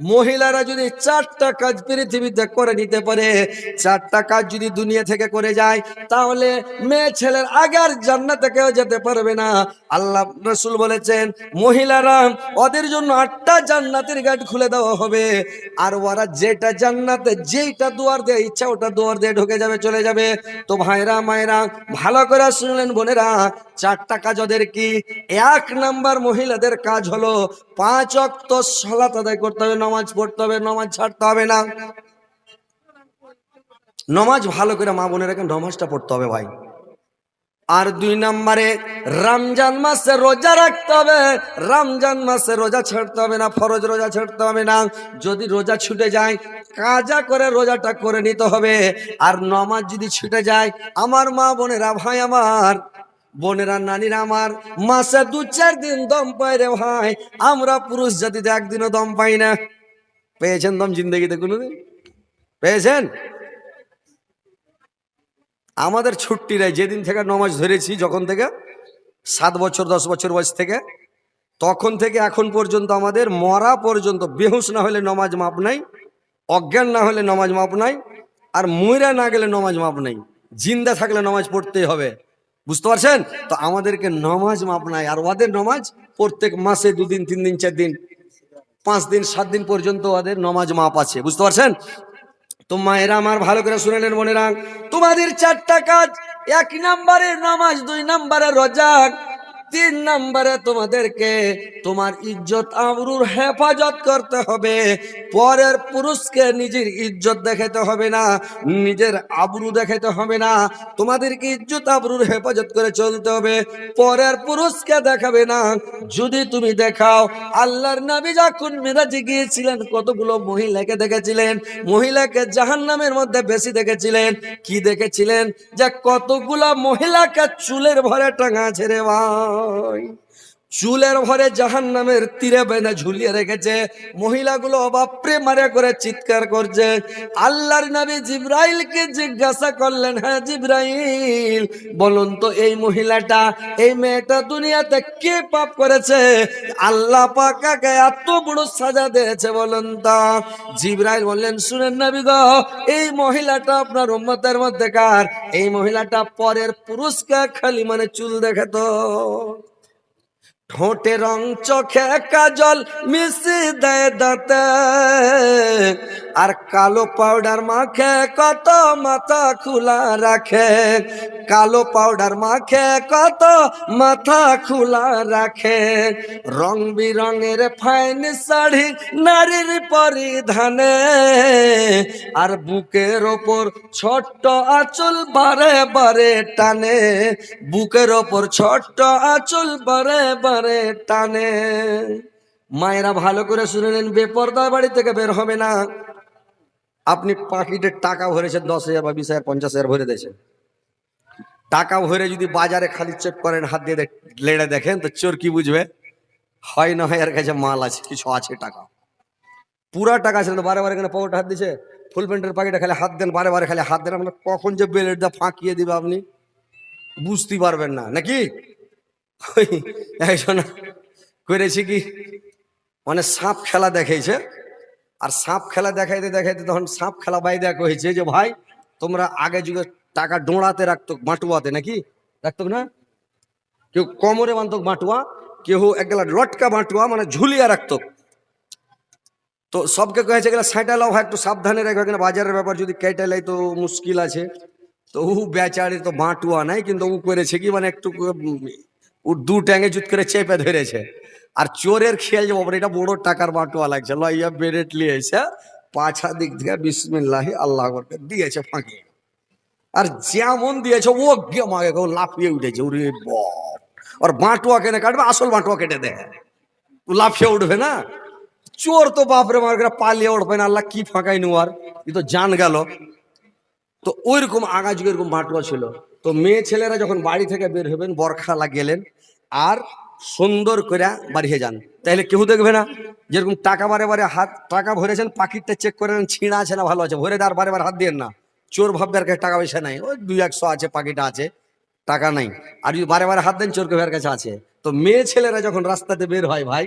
মহিলারা যদি চারটা কাজ পৃথিবীতে করে নিতে পারে, চারটা কাজ যদি দুনিয়া থেকে করে যায়, তাহলে মেয়ে ছেলের আগার জান্নাতে কেউ যেতে পারবে না। আল্লাহ রসুল বলেছেন, মহিলারা ওদের জন্য আটটা জান্নাতের গেট খুলে দেওয়া হবে। আর ওরা যেটা জান্নাতে, যেইটা দুয়ার দেয় ইচ্ছা, ওটা দুয়ার দিয়ে ঢুকে যাবে, চলে যাবে। তো ভাইরা, মায়েরা, ভালো করে শুনলেন বোনেরা, চারটা কাজ ওদের কি? এক নাম্বার মহিলাদের কাজ হলো পাঁচ অক্ত সলাত আদায় করতে হবে নামাজ পড়তে হবে, নামাজ ছাড়তে হবে না। নমাজ ভালো করে মা বোনের এখন নমাজটা পড়তে হবে ভাই। আর দুই নম্বরে, রমজান মাসে রোজা রাখতে হবে, রমজান মাসে রোজা ছাড়তে হবে না, ফরজ রোজা ছাড়তে হবে না। যদি রোজা ছুটে যায়, কাজা করে রোজাটা করে নিতে হবে। আর নমাজ যদি ছুটে যায়, আমার মা বোনেরা ভাই আমার, বোনেরা নানিরা আমার, মাসে দু চার দিন দম পাই রে ভাই। আমরা পুরুষ জাতিতে একদিনও দম পাই না। পেয়েছেন দম জিন্দগিতে কোনোদিন পেয়েছেন? আমাদের ছুট্টিরা যেদিন থেকে নমাজ ধরেছি, যখন থেকে সাত বছর, দশ বছর বয়স থেকে, তখন থেকে এখন পর্যন্ত আমাদের মরা পর্যন্ত বেহুশ না হলে নমাজ মাপ নাই, অজ্ঞান না হলে নমাজ মাপ নাই, আর ময়রা না গেলে নমাজ মাপ নাই, জিন্দা থাকলে নমাজ পড়তেই হবে। বুঝতে পারছেন? তো আমাদেরকে নমাজ মাপ নাই, আর ওদের নমাজ প্রত্যেক মাসে দুদিন, তিন দিন, চার দিন পাঁচ দিন, সাত দিন পর্যন্ত ওদের নমাজ মাপ আছে, বুঝতে পারছেন? তো মায়েরা আমার ভালো করে শুনে নেন মনে রাখ তোমাদের চারটা কাজ, এক নাম্বারের নামাজ, দুই নাম্বারের রোজা তিন নম্বরে তোমাদেরকে তোমার ইজ্জত আবরুর হেফাজত করতে হবে। পরের পুরুষকে নিজের ইজ্জত দেখাতে হবে না, নিজের আবরু দেখাতে হবে না, তোমাদেরকে ইজ্জত আবরুর হেফাজত করে চলতে হবে। পরের পুরুষকে দেখাবে না, যদি তুমি দেখাও, আল্লাহর নবী যখন মেরাজে গিয়েছিলেন, কতগুলো মহিলাকে দেখেছিলেন, মহিলাকে জাহান্নামের মধ্যে বেশি দেখেছিলেন, কি দেখেছিলেন? যে কতগুলো মহিলাকে চুলের ভরে টাঙা আছে রে ভাই চুলের ভরে জাহান নামের তীরে বেঁধে ঝুলিয়ে রেখেছে। মহিলাগুলো বাপরে মারে করে চিৎকার করছে। আল্লাহর নবী জিব্রাইলকে জিজ্ঞাসা করলেন হ্যাঁ জিব্রাইল, বলুন তো এই মহিলাটা, এই মেয়েটা দুনিয়াতে কে পাপ করেছে? আল্লাহ পাকাকে এত বড় সাজা দিয়েছে, বলুন তা। জিব্রাইল বললেন, শুনেন নবী গো, এই মহিলাটা আপনার উম্মতের মধ্যে কার এই মহিলাটা পরের পুরুষকে খালি মানে চুল দেখে তো। ঠোঁটে রং চোখে কাজল মিশি দেয় দাঁতে। আর কালো পাউডার মাখে কত মাথা খোলা রাখে। কালো পাউডার মাখে কত মাথা খোলা রাখে। রং বিরঙের ফাইন শাড়ি নারীর পরিধানে। আর বুকের ওপর ছোট্ট আঁচল বারে বারে টানে। বুকের ওপর ছোট্ট আঁচল বারে বারে টানে। মায়েরা ভালো করে শুনে নেন বেপর্দা বাড়ি থেকে বের হবে না। আপনি পাখিটের টাকা ভরেছেন দশ হাজার বা বিশ হাজার, পঞ্চাশ হাজার ভরে দিয়েছেন। টাকা ভরে যদি বাজারে খালি চেক করেন, হাত দিয়ে লেড়ে দেখেন, তো চোর কি বুঝবে? হয় না হয় এর কাছে মাল আছে, কিছু আছে টাকা। পুরা টাকা তো বারে বারে এখানে পকেটে হাত দিছে ফুল প্যান্টের পাখিটা খালি হাত দেন, বারে বারে খালি হাত দেন। আপনার কখন যে বেলেট দিয়ে ফাঁকিয়ে দিবে আপনি বুঝতেই পারবেন না। নাকি? একজন করেছি কি? মানে সাপ খেলা দেখাইছে। আর সাপ খেলা দেখাইতে দেখাইতে তখন সাপ খেলা বাই দেখা হয়েছে যে, ভাই, তোমরা আগে যুগে টাকা ডোঁড়াতে রাখতো মাটুয়াতে নাকি? রাখতো না? কেউ কোমরে বানতো মাটুয়া, কেউ একগুলা লটকা মাটুয়া মানে ঝুলিয়া রাখতো। তো সবকে কয়েছে গেলে সাঁটা লাও হয় একটু সাবধানে রাখবে এখানে বাজারের ব্যাপার, যদি কেটেলাই তো মুশকিল আছে। তো ও বেচারি তো বাঁটুয়া নাই, কিন্তু ও করেছে কি? মানে একটু ও দু ট্যাঙ্গে জুত করে চেপে ধরেছে। আর চোরের খেয়াল যে বাবা এটা বড় টাকার বাঁটুয়া লাগছে। লইয়া বেরেট লিয়েছে পাছা দিক থেকে বিসমিল্লাহি আল্লাহ করতে দিয়েছে ফাঁকি। আর যেমন দিয়েছে, ও মাগে কেউ লাফিয়ে উঠেছে। ওরে বাপ! আর বাঁটুয়া কেনে কাটবে? আসল বাঁটুয়া কেটে দেয় ও লাফিয়ে উঠবে না? চোর তো বাপরে মার করে পালিয়ে উঠবে না। আল্লাহ কি ফাঁকাই নেওয়ার এ তো জান গেল। তো ওইরকম আগা যুগে এরকম বাঁটুয়া ছিল। তো মেয়ে ছেলেরা যখন বাড়ি থেকে বের হবেন বরখা লাগিয়েলেন আর সুন্দর করে বাড়িয়ে যান। তাহলে কেউ দেখবে না? যেরকম টাকা বারে বারে হাত, টাকা ভরেছেন পাকিটটা চেক করে ছিঁড়া আছে না ভালো আছে? ভরে দেওয়ার বারে বারে হাত দিয়ে না। চোর ভাববে আর কাছে টাকা পয়সা নাই। ওই দুই একশো আছে পাকিটা আছে, টাকা নাই। আর যদি বারে বারে হাত দেন, চোর কেউ কাছে আছে। তো মেয়ে ছেলেরা যখন রাস্তাতে বের হয় ভাই,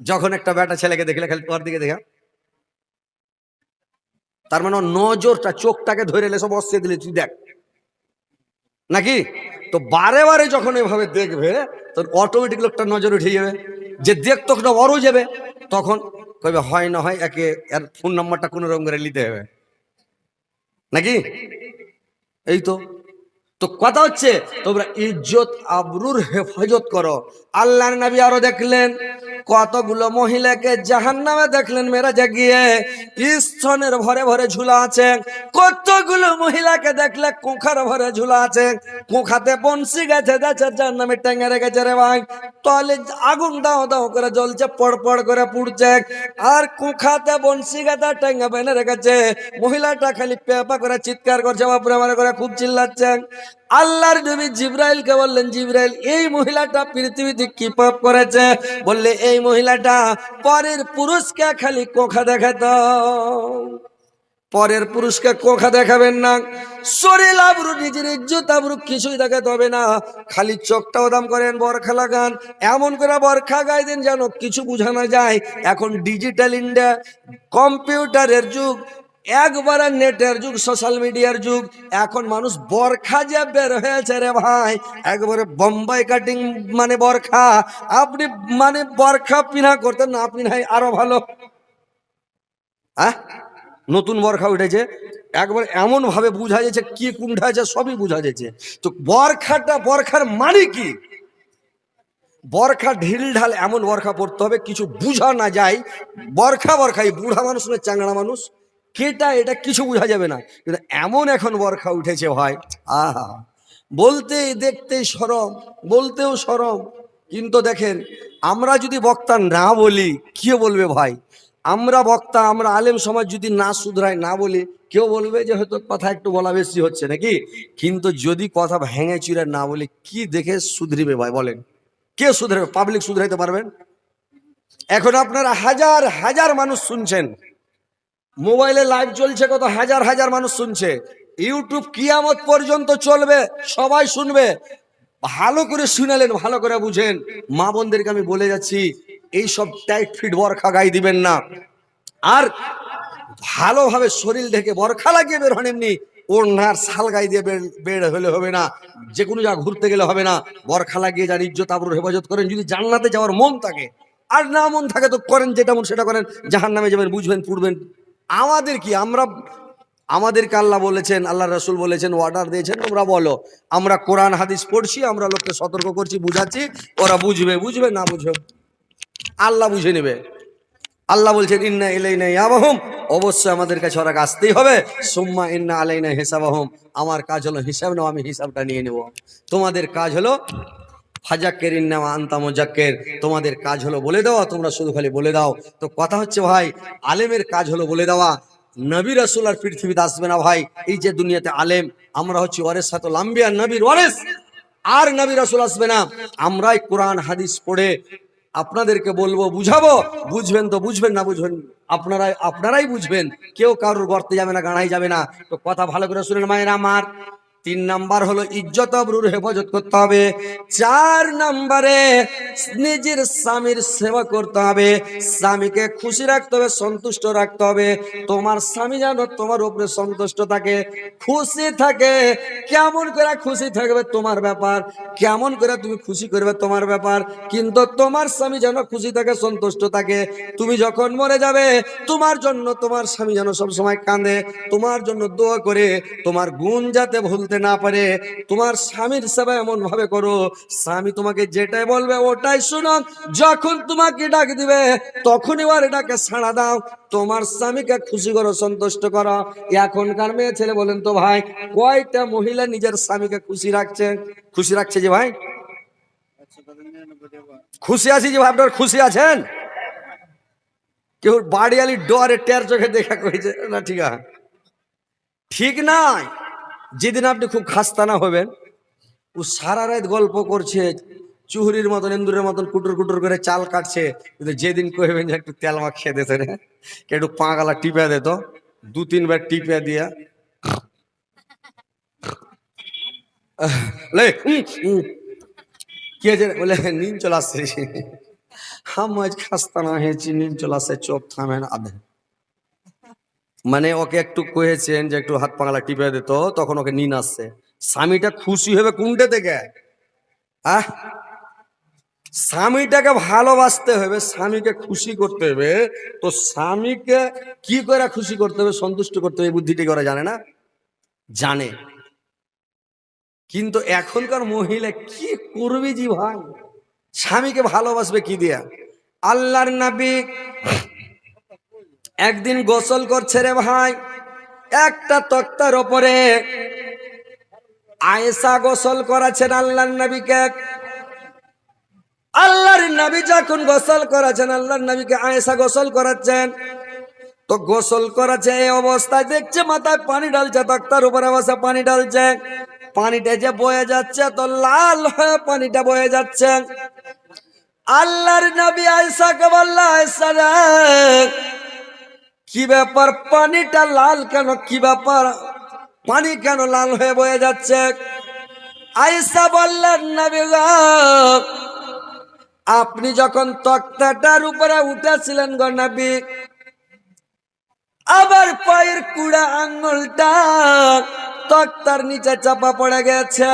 যখন একটা বেটা ছেলেকে দেখলে, খালি তোর দিকে দেখা। তার মানে নজরটা, চোখটাকে ধরে এলে সব অস্ত্রে দিলে। তুই দেখ নাকি? তো বারে বারে যখন এভাবে দেখবে, তোর অটোমেটিক লোকটা নজর উঠে যাবে। যে দেখতো না বড় যাবে, তখন কবে হয় না হয়, একে এর ফোন নাম্বারটা কোনো রকম করে নিতে হবে। নাকি? এই তো। তো কথা হচ্ছে, তোমরা ইজ্জত, আবরুর হেফাজত করো। আল্লাহর নবী আরও দেখলেন। কতগুলো মহিলাকে জাহান নামে দেখলেন মেরা গিয়ে স্তনের ভরে ভরে ঝুলা আছে। কতগুলো মহিলাকে দেখলে কোখার ভরে ঝুলা আছে। কোখাতে বনসি গেছে, দেখছে যার নামে টেঙে রেখেছে রে ভাই। তলে আগুন দাও দাও করে জ্বলছে, পড় পড় করে পুড়ছে। আর কুখাতে বনসি গাদা টেঙ্গা বেনে রেখেছে। মহিলাটা খালি পেপা করে চিৎকার করছে, বাপরে আমার করে খুব চিল্লাচ্ছে। আল্লাহর নবী জিব্রাইলকে বললেন, জিব্রাইল, এই মহিলাটা পৃথিবীতে কি পাপ করেছে? বললে, এই মহিলাটা পরের পুরুষকে খালি কোখা দেখাতো পরের পুরুষকে কোখা দেখাবেন না। শরীর আবরু, নিজের ইজ্জত আবরু কিছুই দেখাতে হবে না। খালি চোখটাও দাম করেন, বরখা লাগান। এমন করে বরখা গায়ে দেন যেন কিছু বোঝানো যায়। এখন ডিজিটাল ইন্ডিয়া, কম্পিউটারের যুগ। একবারে নেটের যুগ সোশ্যাল মিডিয়ার যুগ। এখন মানুষ বরখা যে বের হয়েছে রে ভাই, একবারে বোম্বাই কাটিং মানে বরখা। আপনি মানে বরখা পিনা করতেন না, আপনি নাই আরও ভালো। হ্যাঁ নতুন বরখা উঠেছে। একবার এমন ভাবে বোঝা যাচ্ছে, কি কোনটা আছে, সবই বোঝা যাচ্ছে। তো বরখাটা, বরখার মানে কি? বরখা ঢিল ঢাল এমন বরখা পড়তে হবে, কিছু বুঝা না যায়। বরখা বরখাই, বুড়া মানুষ না চাংড়া মানুষ। কেটা, এটা কিছু বোঝা যাবে না। কিন্তু এমন এখন বরখা উঠেছে ভাই। আহা। বলতে দেখতে সরম, বলতেও সরম। কিন্তু দেখেন, আমরা যদি বক্তা না বলি, কে বলবে ভাই? আমরা বক্তা, আমরা আলেম সমাজ যদি না শুধরাই না বলি, কেউ বলবে যে হয়তো কথা একটু বলা বেশি হচ্ছে নাকি? কিন্তু যদি কথা ভেঙে চুরে না বলে, কি দেখে শুধরিবে ভাই বলেন? কে শুধরাবে? পাবলিক শুধরাইতে পারবেন? এখন আপনারা হাজার হাজার মানুষ শুনছেন। মোবাইলে লাইভ চলছে, কত হাজার হাজার মানুষ শুনছে। ইউটিউব কিয়ামত পর্যন্ত চলবে, সবাই শুনবে। ভালো করে শুনালেন, ভালো করে বুঝেন। মা বোনদেরকে আমি বলে যাচ্ছি, এই সব টাইট ফিট বরখা গায়ে দিবেন না। আর ভালোভাবে শরীর ঢেকে বরখা লাগিয়ে বের হন এমনি। ওড়নার শাল গাই দিয়ে বের- হলে হবে না। যে কোনো জায়গা ঘুরতে গেলে হবে না। বরখা লাগিয়ে যান, ইজ্জত আবরুর হেফাজত করেন। যদি জান্নাতে যাওয়ার মন থাকে, আর না মন থাকে তো করেন যেটা মন সেটা করেন। জাহান নামে যাবেন, বুঝবেন, পুড়বেন। আমাদের কি? আমরা আমাদেরকে আল্লাহ বলেছেন, আল্লাহ রসুল বলেছেন অর্ডার দিয়েছেন, তোমরা বলো। আমরা কোরআন, হাদিস পড়ছি, আমরা লোককে সতর্ক করছি, বুঝাচ্ছি, ওরা বুঝবে বুঝবে, না বুঝবে আল্লাহ বুঝে নেবে। আল্লাহ বলছেন, ইন্না ইলাইনা ইয়াবাহুম অবশ্যই আমাদের কাছে ওরা আসতেই হবে। সুম্মা ইন্না আলাই আলাইনা হিসাবাহুম। আমার কাজ হলো হিসাব নাও, আমি হিসাবটা নিয়ে নেব। তোমাদের কাজ হলো ফাজাক্কের ইন্নামা আন্তা মুজাক্কের, তোমাদের কাজ হলো বলে দেওয়া, তোমরা শুধু খালি বলে দাও। তো কথা হচ্ছে ভাই, আলেমের কাজ হলো বলে দেওয়া। নবী রাসূল আর পৃথিবীতে আসবে না ভাই, এই যে দুনিয়াতে আলেম, আমরা হচ্ছি ওয়ারেস সাথে লাম্বিয়া নবীর ওয়ারেস। আর নবী রাসূল আসবে না। আমরাই কোরআন, হাদিস পড়ে আপনাদেরকে বলব, বুঝাবো। বুঝবেন তো বুঝবেন না বুঝবেন, আপনারাই আপনারাই বুঝবেন। কেউ কারোর গর্তে যাবে না গাড়াই যাবে না। তো কথা ভালো করে শুনেন মায়ের আমার। তিন নাম্বার হলো ইজ্জত আবরুর হেফাজত করতে হবে। চার নাম্বারে নিজের স্বামীর সেবা করতে হবে। স্বামীকে খুশি রাখতে হবে, সন্তুষ্ট রাখতে হবে। তোমার স্বামী যেন তোমার উপরে সন্তুষ্ট থাকে, খুশি থাকে, কেমন করে খুশি থাকবে তোমার ব্যাপার, কেমন করে তুমি খুশি করবে তোমার ব্যাপার। কিন্তু তোমার স্বামী যেন খুশি থাকে, সন্তুষ্ট থাকে, তুমি যখন মরে যাবে, তোমার জন্য তোমার স্বামী যেন সব সময় কাঁদে, তোমার জন্য দোয়া করে, তোমার গুণ যাতে ভুলতে না পারে, তোমার স্বামীর সেবা এমন ভাবে করো, স্বামী তোমাকে যেটাই বলবে ওটাই শুনো যখন তোমাকে ডাক দিবে, তখনই ওর ডাকে ছাড়া দাও, তোমার স্বামীকে খুশি করো, সন্তুষ্ট করো। এখনকার মেয়ে ছেলে বলেন তো ভাই, কয়টা মহিলা নিজের স্বামীকে খুশি রাখছে? খুশি রাখছে যে ভাই? খুশি আছি যে ভাই, আপনার খুশি আছেন? কেউ বাড়িয়ালি ডরে টের চোখে দেখা করেছে, না ঠিক আছে? ঠিক নাই। যেদিন আপনি খুব খাস্তানা হবেন, ও সারা রাত গল্প করছে, চুহরির মতন, ইন্দুরের মতন কুটুর কুটুর করে চাল কাটছে, কিন্তু যেদিন কইবেন যে একটু তেল মাখ খেয়ে দিতে রে একটু পাঁগালা টিপে দিত দু তিনবার টিপে দিয়া। বলে, নিন চলে আসছে। হাম আজ খাস্তানা হয়েছি, নিন চলে আসছে, চোখ থামেন আধে মানে ওকে একটু কয়েছেন যে একটু হাত পাংলা টিপে দিত তখন ওকে নিন আসছে। স্বামীটা খুশি হবে কোনটা থেকে? আহ! স্বামীটাকে ভালোবাসতে হবে স্বামীকে খুশি করতে হবে তো স্বামীকে কি করে খুশি করতে হবে, সন্তুষ্ট করতে হবে বুদ্ধিটি করে জানে না? জানে। কিন্তু এখনকার মহিলা কি করবে জি ভাই? স্বামীকে ভালোবাসবে কি দিয়া? আল্লাহর নবী একদিন গোসল করছে রে ভাই। একটা তক্তার ওপরে আয়েশা গোসল করাছেন আল্লাহর নবীকে। আল্লাহর নবী যখন গোসল করাছেন, আল্লাহর নবীকে আয়েশা গোসল করাচ্ছেন। তো গোসল করাছে এই অবস্থায়, দেখছে মাথায় পানি ঢালছে, তক্তার উপরে বসে পানি ঢালছে। পানিটা যে বয়ে যাচ্ছে তো লাল হয়ে পানিটা বয়ে যাচ্ছে। আল্লাহর নবী আয়েশাকে বললা, আয়েশা রে কি ব্যাপার? পানিটা লাল কেন? কি ব্যাপার? পানি কেন লাল হয়ে বয়ে যাচ্ছে? আয়েশা বললেন, নবী আপনি যখন তক্তাটার উপরে উঠেছিলেন গো নবী, আবার পায়ের কুড়া আঙ্গুলটা তক্তার নিচে চাপা পড়ে গেছে।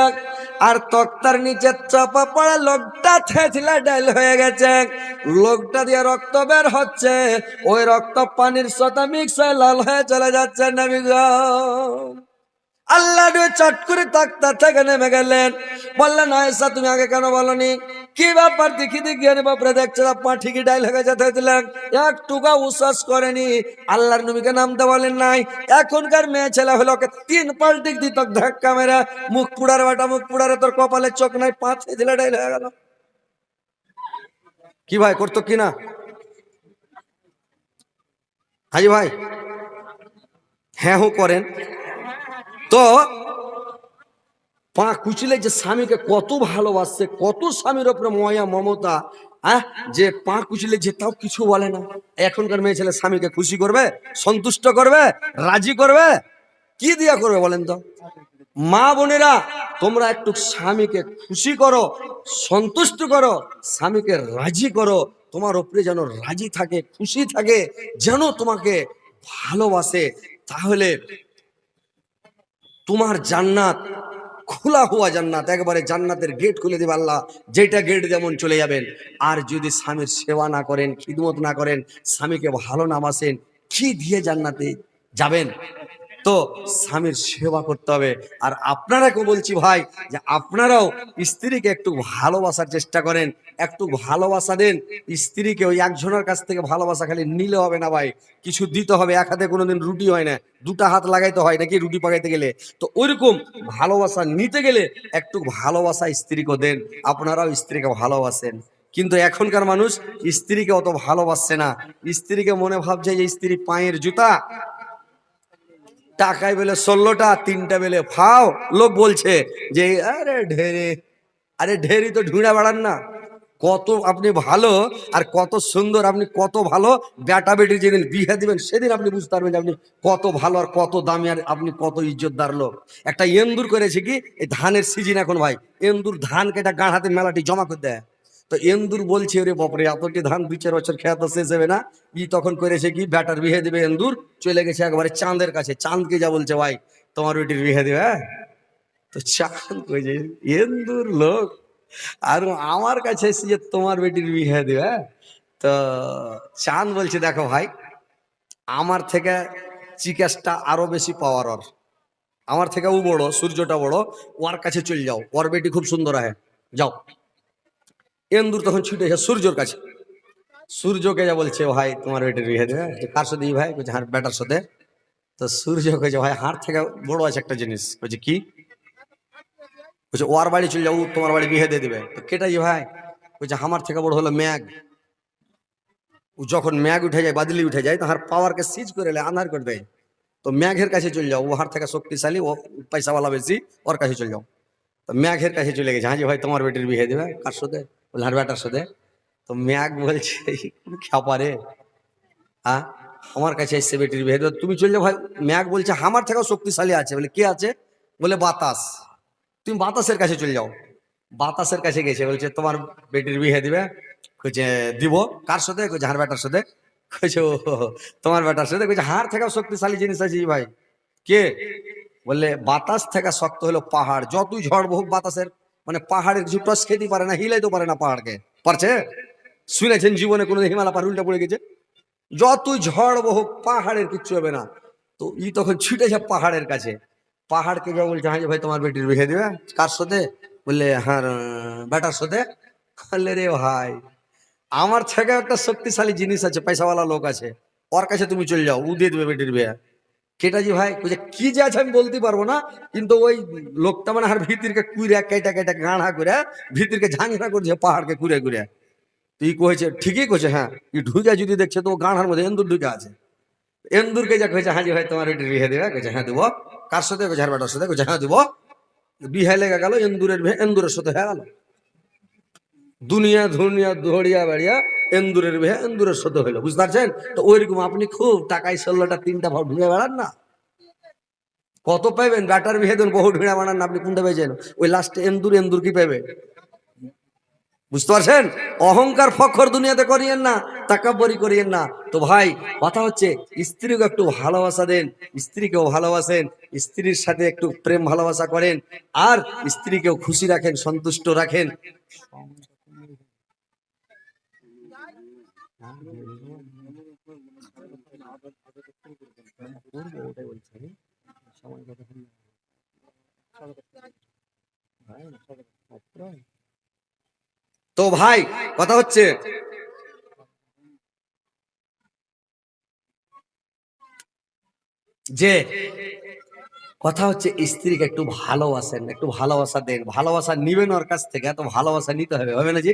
আর তক্তার নিচে চাপা পড়া লোকটা থেঁচলা ডাইল হয়ে গেছে লোকটা দিয়ে রক্ত বের হচ্ছে ওই রক্ত পানির সাথে মিক্স হয়ে লাল হয়ে চলে যাচ্ছে নবী গো। আল্লাহ চট করে তক্তা থেকে নেমে গেলেন। বললেন আয়েশা তুমি আগে কেন বলনি? কি ব্যাপার? দেখি দেখি, আরে বাপরে, দেখছে পা ঠিকই ডাইল হয়ে যেতে দিলেন এক টুকা উশ্বাস করেনি। আল্লাহর নবীকে নামতে বলেন নাই। এখনকার মেয়ে ছেলে হলো তিন পাল্টি দিত ধাক্কা মেরা। মুখ পুড়ার বাটা, মুখ পুড়ারে তোর কপালে চোখ নাই পাঁচ দিলে ডাইল হয়ে গেল। কি ভাই, করতো কি না? হাজি ভাই হ্যাঁ হু করেন। তো পা কুচিলে যে স্বামীকে কত ভালোবাসছে, কত স্বামীর ওপরে ময়া, মমতা হ্যাঁ যে পা কুচিলে যে তাও কিছু বলে না। এখনকার মেয়ে ছেলে স্বামীকে খুশি করবে, সন্তুষ্ট করবে, রাজি করবে, কি দিয়া করবে বলেন তো? মা বোনেরা, তোমরা একটু স্বামীকে খুশি করো, সন্তুষ্ট করো, স্বামীকে রাজি করো। তোমার ওপরে যেন রাজি থাকে, খুশি থাকে, যেন তোমাকে ভালোবাসে, তাহলে তোমার জান্নাত খোলা হওয়া জান্নাত, একবারে জান্নাতের গেট খুলে দেবে আল্লাহ যেটা গেট যেমন চলে যাবেন। আর যদি স্বামীর সেবা না করেন, খিদমত না করেন, স্বামীকে ভালো নামাসেন কি দিয়ে জান্নাতে যাবেন? তো স্বামীর সেবা করতে হবে। আর আপনারাকে বলছি ভাই যে আপনারাও স্ত্রীকে একটু ভালোবাসার চেষ্টা করেন, একটু ভালোবাসা দেন। স্ত্রীকে ওই একজনের কাছ থেকে ভালোবাসা খালি নিলে হবে না ভাই, কিছু দিতে হবে। এক হাতে কোনোদিন রুটি হয় না, দুটা হাত লাগাইতে হয় নাকি রুটি পাকাইতে গেলে। তো ওইরকম ভালোবাসা নিতে গেলে একটু ভালোবাসা স্ত্রীকে দেন, আপনারাও স্ত্রীকে ভালোবাসেন। কিন্তু এখনকার মানুষ স্ত্রীকে অত ভালোবাসছে না। স্ত্রীকে মনে ভাবছে যে স্ত্রী পায়ের জুতা টাকায় বেলে ষোলোটা, তিনটা বেলে, ফাও। লোক বলছে যে, আরে ঢেরে, আরে ঢেরি তো ঢুঁড়া বাড়ান না। কত আপনি ভালো আর কত সুন্দর, আপনি কত ভালো। বেটা বেটি যেদিন বিয়ে দিবেন, সেদিন আপনি বুঝতে পারবেন যে আপনি কত ভালো আর কত দামি আর আপনি কত ইজ্জতদার লোক। একটা এন্দুর করেছে কি? এই ধানের সিজন এখন ভাই, এন্দুর ধান কেটা গাঁ হাতে মেলাটি জমা করে দেয়। তো এন্দুর বলছে, রে বাপরে, এতটি ধান দুই চার বছর খেয়া তো শেষ হবে না। ই তখন করেছে কি, ব্যাটার বিহে দিবে এন্দুর, চলে গেছে একবারে চাঁদের কাছে। চাঁদকে যা বলছে, ভাই, তোমার বেটির বিহে দিবে হ্যাঁ? তো চাঁদ কইছে, এন্দুর লোক, আর আমার কাছে এসে যে তোমার বেটির বিয়ে দিবে হ্যাঁ? তো চাঁদ বলছে, দেখো ভাই, আমার থেকে চিকাসটা আরও বেশি পাওয়ার ওর। আমার থেকে ও বড়, সূর্যটা বড়, ওর কাছে চলে যাও, ওর বেটি খুব সুন্দর আহে যাও। এন্দুর তখন ছুটে এসে সূর্যর কাছে। সূর্যকে যা বলছে, ভাই, তোমার বেটির বিয়ে দেবে যে কার সাথে ভাই? বলছে হার বেটার সাথে। তো সূর্য কয়েছে ভাই হার থেকে বড় আছে একটা জিনিস। বলছে, কি? বলছে ওর বাড়ি চলে যাব তোমার বাড়ি বিয়ে দিয়ে দিবে। তো কেটাই ভাই, বলছে, আমার থেকে বড় হলো ম্যাগ। যখন ম্যাগ উঠে যায়, বাদলি উঠে যায়, তাহার পাওয়ারকে সিজ করে আন্ধার করে দেয়। তো ম্যাঘের কাছে চলে যাও, ও হার থেকে শক্তিশালী, ও পয়সাওয়ালা বেশি, ওর কাছে চলে যাও। তো ম্যাঘের কাছে চলে গেছে হ্যাঁ জি ভাই, তোমার বেটির বিয়ে দেবে, কার সাথে? বলে হার বেটার সাথে তো ম্যাগ বলছে খ্যাপারে হ্যাঁ আমার কাছে এসছে বেটির বিয়ে। তুমি চলে যাও ভাই, ম্যাগ বলছে, আমার থেকেও শক্তিশালী আছে। বলে, কে আছে? বলে, বাতাস। তুমি বাতাসের কাছে চলে যাও। বাতাসের কাছে গেছে, বলছে, তোমার বেটির বিয়ে দিবে। কইছে, দিব। কার সাথে কইছে, হার বেটার সাথে কইছে, ও, তোমার বেটার সাথে কইছে হাড় থেকে শক্তিশালী জিনিস আছে ভাই। কে? বললে, বাতাস থেকে শক্ত হলো পাহাড়। যতই ঝড় বহুক বাতাসের মানে পাহাড়ের কিছু টস খেতে পারে না হিলাইতে পারে না পাহাড়কে। পারছে? শুনেছেন জীবনে কোনো হিমালয় পাহাড় উল্টা পড়ে গেছে? যতই ঝড় বহুক পাহাড়ের কিচ্ছু হবে না। তো ই তখন ছুটেছে পাহাড়ের কাছে। পাহাড়কে যা বলছে হ্যাঁ ভাই, তোমার বেটির বিয়ে দিবে? কার সাথে? বললে হ্যাঁ বেটার সাথে। বললে, রে ভাই, আমার থেকে একটা শক্তিশালী জিনিস আছে, পয়সাওয়ালা লোক আছে। ওর কাছে তুমি চলে যাও, ও দিয়ে দেবে বেটির বিয়ে। কেটাজি ভাই বলছে, কি যে আছে আমি বলতে পারব না। কিন্তু ওই লোকটা মানে আর ভিতরকে কুড়ে কেটা কেটা, গাঁড়া করে ভিতরকে ঝাঁঝরা করছে, পাহাড়কে কুড়ে কুড়ে। তুই কয়েছে ঠিকই কইছে হ্যাঁ। ই ঢুকে যদি দেখছে, তো গাঁড়ার মধ্যে এন্দুর ঢুকে আছে। এন্দুরকে যা কইছে হ্যাঁ জি ভাই, তোমার বেটির বিয়ে দেবে। কইছে হ্যাঁ দেবো। কার সাথে? কইছে হ্যাঁ বেটার সাথে। কইছে হ্যাঁ দেবো। বিহে লেগে গেল, এন্দুরের এন্দুরের সাথে হয়ে গেল। দুনিয়া, ধুনিয়া ধরিয়া বাড়িয়া এন্দুরের বিয়ে এন্দুরের সাথে হইল বুঝতে পারছেন তো ওইরকম আপনি খুব টাকায় ষোলোটা তিনটা ভাব ঢুকে বেড়ান না। কত পাইবেন? ব্যাটার বিহে দেন বহু ঢিড়া বানান আপনি কোনটা পেয়েছেন ওই লাস্টে এন্দুর এন্দুর কি পাবে বুঝতে পারছেন অহংকার ফখর দুনিয়াতে করিয়েন না, তাকাব্বরি করিয়েন না। তো ভাই, কথা হচ্ছে, স্ত্রীকে একটু ভালোবাসা দেন, স্ত্রীকেও ভালোবাসেন, স্ত্রীর সাথে একটু প্রেম ভালোবাসা করেন, আর স্ত্রীকেও খুশি রাখেন, সন্তুষ্ট রাখেন। তো ভাই, কথা হচ্ছে। যে, কথা হচ্ছে স্ত্রীকে একটু ভালোবাসেন, একটু ভালোবাসা দেন, ভালোবাসা নিবেন ওর কাছ থেকে, এত ভালোবাসা নিতে হবে হবে না জি?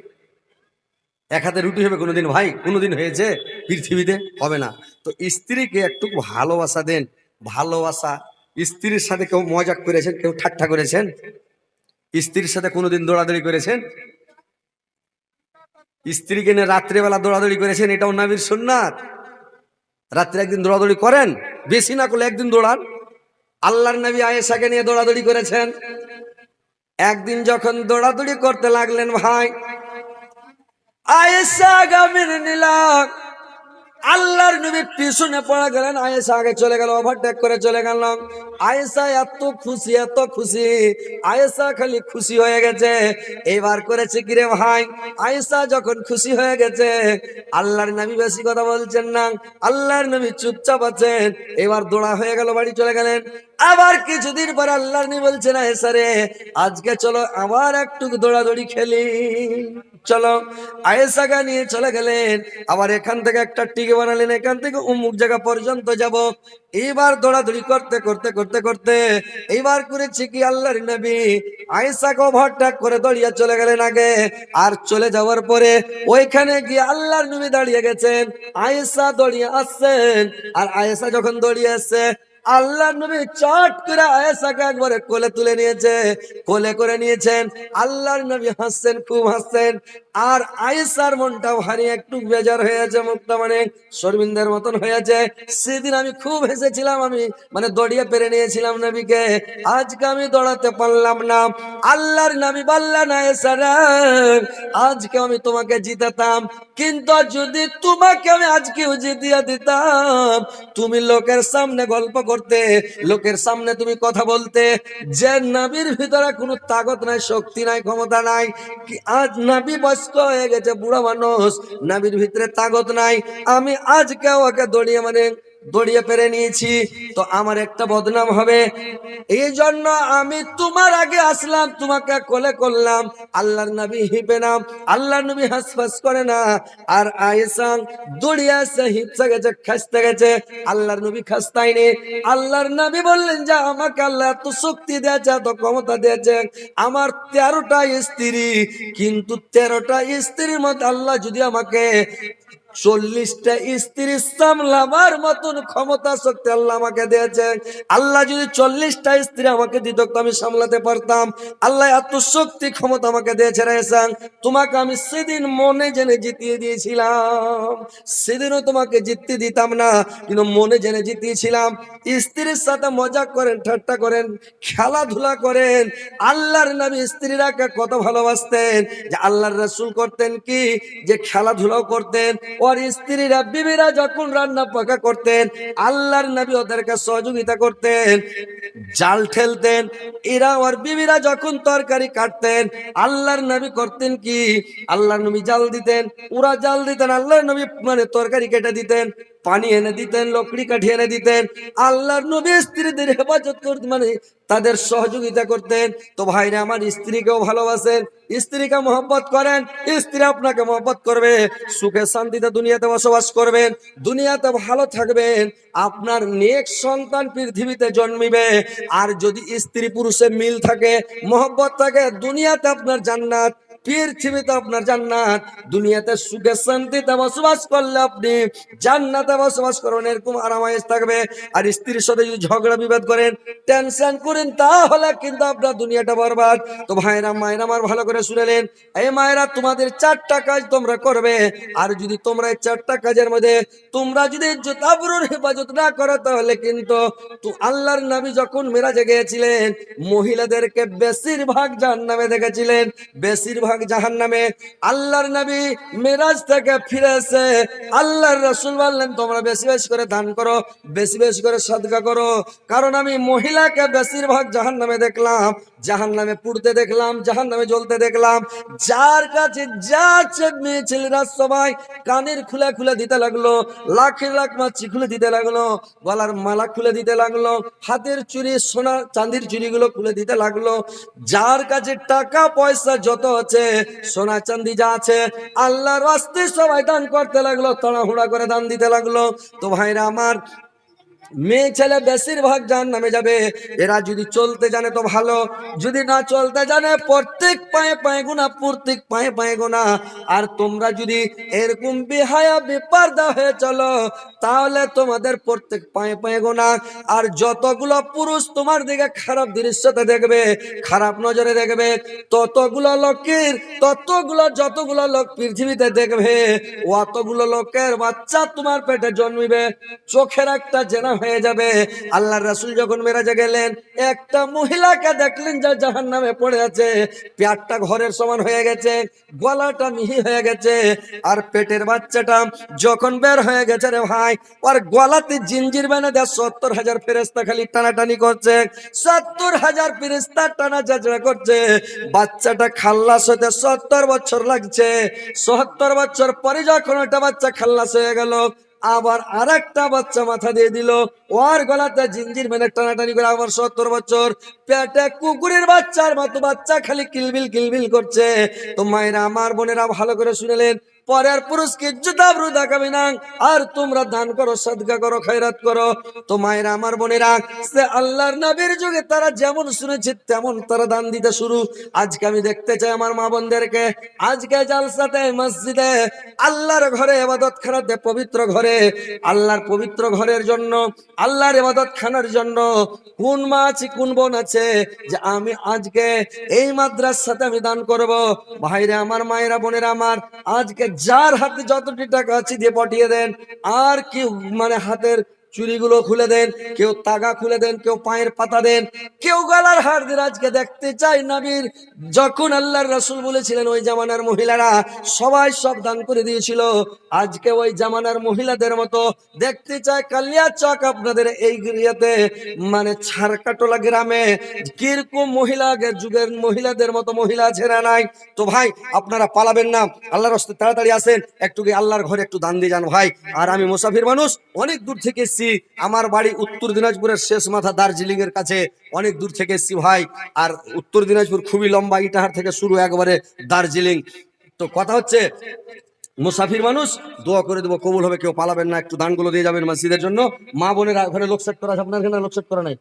এক হাতে রুটি হবে, কোনোদিন ভাই, কোনোদিন হয়েছে পৃথিবীতে হবে না। তো স্ত্রীকে একটু ভালোবাসা দেন, ভালোবাসা। স্ত্রীর সাথে কেউ মজাক করেছেন, কেউ ঠাট্টা করেছেন? স্ত্রীর সাথে কোনোদিন দৌড়াদৌড়ি করেছেন? স্ত্রীকে নিয়ে রাত্রেবেলা দৌড়াদৌড়ি করেছেন, এটাও নাবির সুন্নাত। রাত্রে একদিন দৌড়াদৌড়ি করেন? বেশি না করলে একদিন দৌড়ান। আল্লাহর নবী আয়েশাকে নিয়ে দৌড়াদৌড়ি করেছেন। একদিন যখন দৌড়াদৌড়ি করতে লাগলেন ভাই আয়েশা আগামীর নিলাম আল্লাহর নবীর পিছনে পড়া গেলেন, আয়েশা আগে চলে গেল ওভারটেক করে চলে গেল। আয়েশা এত খুশি এত খুশি, আয়েশা খালি খুশি হয়ে গেছে। এবার করেছে কিরে ভাই? আয়েশা যখন খুশি হয়ে গেছে, আল্লাহর নবী বেশি কথা বলছেন না, আল্লাহর নবী চুপচাপ আছেন। এবার দৌড়া হয়ে গেল, বাড়ি চলে গেলেন। আবার কিছুদিন পর আল্লাহর নবী বলছেন, আয়েশা রে, আজকে চলো আবার একটু দৌড়াদৌড়ি খেলি। চলো। আয়েশাকে নিয়ে চলে গেলেন। আবার এখান থেকে একটা টিকে বানালেন। এখান থেকে অমুক জায়গা পর্যন্ত যাব। এইবার দৌড়াদৌড়ি করতে করতে করতে করতে এইবার করেছি কি আল্লাহর নবী। আয়েশাকে ওভারটেক করে দৌড়িয়ে চলে গেলেন আগে। আর চলে যাওয়ার পরে ওইখানে গিয়ে আল্লাহর নবী দাঁড়িয়ে গেছেন। আয়েসা দৌড়িয়ে আসছেন। আর আয়েশা যখন দৌড়িয়ে আসছে আল্লাহ নবী চট করে আয়েশাকে একবারে কোলে তুলে নিয়েছে, কোলে করে নিয়েছেন। আল্লাহর নবী হাসছেন, খুব হাসছেন। আর আয়েশার মনটা ভারী একটু বেজার হয়েছে, মুখটা মানে শর্মিন্দের মতন হয়েছে। সেদিন আমি খুব হেসেছিলাম, আমি মানে দড়িয়ে পেরে নিয়েছিলাম নবীকে। আজকে আমি দৌড়াতে পারলাম না। আল্লাহর নবী বললেন আয়েশারা। আজকে আমি তোমাকে জিতাতাম। কিন্তু যদি তোমাকে আমি আজকেও জিতিয়ে দিতাম, তুমি লোকের সামনে গল্প করতে, লোকের সামনে তুমি কথা বলতে। যে নাবির ভিতরে কোনো তাগত নাই, শক্তি নাই, ক্ষমতা নাই আজ নাবি বয়স্ক হয়ে গেছে, বুড়া মানুষ, নাবির ভিতরে তাগত নাই। আমি আজকে ওকে দড়িয়ে মানে দড়িয়ে পেরে নিয়েছি। তো আমার একটা বদনাম হবে। এই জন্য আমি তোমার আগে আসলাম, তোমাকে কোলে করলাম। আল্লাহর নবী হিপে নাম আল্লাহর নবী হাসফাস করে না। আর আয়েসান দড়িয়ে আসছে হিপসে গেছে খাসতে গেছে আল্লাহর নবী খাস্তাইনি আল্লাহর নবী বললেন, যে আমাকে আল্লাহ এত শক্তি দিয়েছে, এত ক্ষমতা দিয়েছে। আমার তেরোটা স্ত্রী, কিন্তু তেরোটা স্ত্রীর মধ্যে আল্লাহ যদি আমাকে চল্লিশটা স্ত্রী সামলাবার মতন ক্ষমতা শক্তি আল্লাহ আমাকে দিয়েছে। আল্লাহ যদি চল্লিশটা স্ত্রী আমাকে দিত, তো আমি সামলাতে পারতাম। আল্লাহ এত শক্তি, ক্ষমতা আমাকে দিয়েছে রেসাং তোমাকে আমি সেদিন মনে জেনে জিতিয়ে দিয়েছিলাম। সেদিনও তোমাকে জিততে দিতাম না, কিন্তু মনে জেনে জিতিয়েছিলাম। স্ত্রীর সাথে মজা করেন, ঠাট্টা করেন, খেলাধুলা করেন। আল্লাহর নবী স্ত্রীরাকে কত ভালোবাসতেন। যে আল্লাহর রসুল করতেন কি? যে খেলাধুলাও করতেন। ওর স্ত্রীরা বিবিরা যখন রান্না পাকা করতেন, আল্লাহর নবী ওদেরকে সহযোগিতা করতেন, জাল ঠেলতেন, এরা ওর বিবিরা যখন তরকারি কাটতেন, আল্লাহর নবী করতেন কি? আল্লাহর নবী জাল দিতেন, ওরা জাল দিতেন, আল্লাহর নবী মানে তরকারি কেটে দিতেন। পানি এনে দিতেন, লকড়ি কাঠি এনে দিতেন, আল্লাহর নবী স্ত্রীদের হেফাজত করতে মানে তাদের সহযোগিতা করতেন। তো ভাইরা, আমার স্ত্রীকেও ভালোবাসেন। স্ত্রীকে মহব্বত করেন। স্ত্রী আপনাকে মহব্বত করবে। সুখে শান্তিতে দুনিয়াতে বসবাস করবেন। দুনিয়াতে ভালো থাকবেন। আপনার নেক সন্তান পৃথিবীতে জন্মিবে। আর যদি স্ত্রী পুরুষে মিল থাকে, মহব্বত থাকে, দুনিয়াতে আপনার জান্নাত। পৃথিবীতে আপনার জান্নাত। দুনিয়াতে সুখে শান্তিতে বসবাস করলে আপনি জান্নাতে বসবাস করবেন এরকম আরামাইশ থাকবে। আর স্ত্রীর সাথে যদি ঝগড়া বিবাদ করেন, টেনশন করেন, তাহলে কিন্তু আপনার দুনিয়াটা বরবাদ। তো ভাইরা, মায়েরা আমার ভালো করে শুনেলেন এই মায়েরা, তোমাদের চারটা কাজ তোমরা করবে। আর যদি তোমরা এই চারটা কাজের মধ্যে তোমরা যদি জোতাবরুর হেফাজত না করো, তাহলে কিন্তু তো আল্লাহর নবী যখন মেরাজে গিয়েছিলেন, মহিলাদেরকে বেশিরভাগ জাহান্নামে দেখেছিলেন। বেশিরভাগ জাহান্নামে। আল্লাহর নবী মেরাজ থেকে ফিরে এসে আল্লাহর রসুল বললেন, তোমরা বেশি বেশি করে দান করো, বেশি বেশি করে সদকা করো। কারণ আমি মহিলাকে বেশিরভাগ জাহান নামে দেখলাম। জাহান নামে পুড়তে দেখলাম জাহান নামে জ্বলতে দেখলাম। যার কাছে যা মেয়ে ছেলেরা সবাই কানের খুলে খুলে দিতে লাগল, লাখ লাখ মাছি খুলে দিতে লাগল, গলার মালা খুলে দিতে লাগল, হাতের চুরি সোনা চাঁদির চুরিগুলো খুলে দিতে লাগল। যার কাছে টাকা, পয়সা যত আছে, সোনা চাঁদি যা আছে, আল্লাহর রাস্তে সবাই দান করতে লাগল, তাড়াহুড়া করে দান দিতে লাগল। তো ভাইরা আমার মেয়ে ছেলে বেশিরভাগ জান নামে যাবে। এরা যদি চলতে জানে তো ভালো, যদি না চলতে জানে প্রত্যেক পায়ে পায়ে গোনা প্রত্যেক পায়ে পায়ে গোনা আর তোমরা যদি এরকম বিহায়া, বিপারদা হয়ে চলো, তাহলে তোমাদের প্রত্যেক পায়ে পায়ে গোনা আর যতগুলো পুরুষ তোমার দিকে খারাপ দৃশ্যতে দেখবে, খারাপ নজরে দেখবে, ততগুলো লোকের, ততগুলো যতগুলো লোক পৃথিবীতে দেখবে, অতগুলো লোকের বাচ্চা তোমার পেটে জন্মিবে। চোখের একটা জেনা হয়ে যাবে। আল্লাহর রাসূল যখন মেরাজে গেলেন, একটা মহিলাকে দেখলেন যা জাহান নামে পড়ে আছে। পেটটা ঘরের সমান হয়ে গেছে, গলাটা মিহি হয়ে গেছে, আর পেটের বাচ্চাটা যখন বের হয়ে গেছে রে ভাই ওর গলাতে জিঞ্জির বেঁধে দেয় সত্তর হাজার ফেরেস্তা খালি টানাটানি করছে। সত্তর হাজার ফেরেস্তা টানা চাচড়া করছে। বাচ্চাটা খাল্লাস হতে সত্তর বছর লাগছে। সত্তর বছর পরে যখন ওটা বাচ্চা খাল্লাস হয়ে গেল আবার আর একটা বাচ্চা মাথা দিয়ে দিল। ওর গলাতে জিঞ্জির মেনে টানাটানি করে আবার সত্তর বছর। পেটে কুকুরের বাচ্চার মতো বাচ্চা খালি কিলবিল কিলবিল করছে। তো মায়েরা, আমার বোনেরা ভালো করে শুনেলেন। পরের পুরুষকে জুতাবরু দেখাবে না, আর তোমরা দান করো, সদকা করো, খয়রাত করো। তো মায়েরা, আমার বোনেরা, সে আল্লাহর নবীর যুগে তারা যেমন শুনেছে, তেমন তারা দান দিতে শুরু। আজকে আমি দেখতে চাই আমার মা বোনদেরকে। আজকে জালসাতে, মসজিদে, আল্লাহর ঘরে এবাদত খানাতে, পবিত্র ঘরে। আল্লাহর পবিত্র ঘরের জন্য, আল্লাহর এবাদত খানার জন্য কোন মা আছে, কোন বোন আছে, যে আমি আজকে এই মাদ্রাসাতে আমি দান করব। ভাইরা, আমার মায়েরা, বোনেরা, আমার আজকে যার হাতে যতটি টাকা আছে দিয়ে পাঠিয়ে দেন আর কি মানে হাতের চুরিগুলো খুলে দেন, কেউ তাগা খুলে দেন, কেউ পায়ের পাতা দেন, কেউ গলার হার দেন আজকে দেখতে চাই নবীর। যখন আল্লাহর রসুল বলেছিলেন, ওই জামানার মহিলারা সবাই সব দান করে দিয়েছিল, আজকে ওই জামানার মহিলাদের মতো দেখতে চাই কালিয়া চক আপনাদের এই গৃহতে। মানে ছাড়কাটোলা গ্রামে কীরকম মহিলা যুগের মহিলাদের মতো মহিলা ছেড়া নাই? তো ভাই, আপনারা পালাবেন না, আল্লাহর হস্তে তাড়াতাড়ি আসেন, একটু আল্লাহর ঘরে একটু দান দিয়ে যান ভাই। আর আমি মুসাফির মানুষ, অনেক দূর থেকে এসেছি। আমার বাড়ি উত্তর দিনাজপুরের শেষ মাথা দার্জিলিং এর কাছে। অনেক দূর থেকে এসেছি ভাই। আর উত্তর দিনাজপুর খুবই লম্বা ইটাহার থেকে শুরু একবারে দার্জিলিং। তো কথা হচ্ছে মুসাফির মানুষ দোয়া করে দেবো কবুল হবে কেউ পালাবেন না একটু দানগুলো দিয়ে যাবেন মসজিদের জন্য। মা বোনেরা ওখানে লোক সেট করা আছে? আপনার এখানে লোক সেট করা নাই?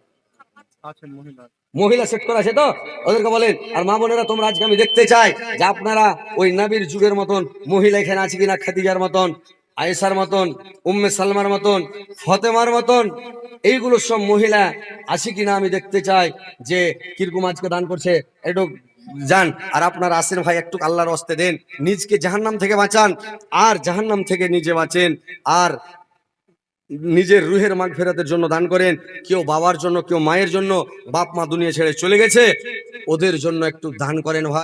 মহিলা। সেট করা আছে তো? ওদেরকে বলেন আর মা বোনেরা তোমরা আজকে আমি দেখতে চাই যে আপনারা ওই নাবির যুগের মতন মহিলা এখানে আছে কিনা খাদিজার মতন। আয়েশার মতন, উম্মে সালমার মতন, ফতেমার মতন, এইগুলো সব মহিলা আছে কিনা আমি দেখতে চাই যে কীরকম আজকে দান করছে, একটু যান। আর আপনার আসেন ভাই, একটু আল্লাহর হস্তে দেন। নিজকে জাহান্নাম থেকে বাঁচান, আর জাহান্নাম থেকে নিজে বাঁচেন, আর নিজের রুহের মাগ ফেরাতের জন্য দান করেন। কেউ বাবার জন্য, কেউ মায়ের জন্য, বাপ মা দুনিয়া ছেড়ে চলে গেছে। ওদের জন্য একটু দান করেন ভাই।